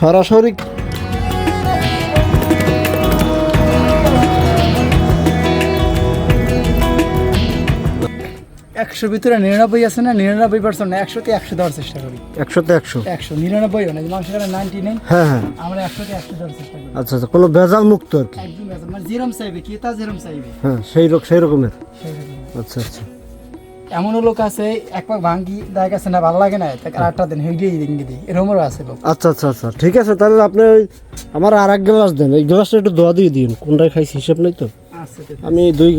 সরাসরি একশো ভিতরে নিরানব্বই আছে না? নিরানব্বই পার্সেন্ট না একশোতে একশো দেওয়ার চেষ্টা করি। একশোতে একশো? একশো নিরানব্বই না মানুষের কাছে নাইনটি নেই হ্যাঁ হ্যাঁ। আমরা একশোতে একশো দেওয়ার চেষ্টা করি। আচ্ছা আচ্ছা কোনো ভেজাল মুক্ত আর কি? একদম। মানে যেরম চাইবে কি তা যেরম চাইবে। হ্যাঁ সেই রকম সেই রকমের। সেই রকম। আচ্ছা আচ্ছা। এমনও লোক আছে এক পাক ভাঙ্গি দেখা গেছে না ভালো লাগে না তাকে আটটা দিন হইলেই দিন দিই এরকমও আছে লোক। আচ্ছা আচ্ছা আচ্ছা ঠিক আছে তাহলে আপনি ওই আমার আর এক গ্লাস দেন এই গ্লাসটা একটু দোয়া দিয়ে দিন কোনটায় খাইছি হিসাব নেই তো? আমি দুই গ্লাস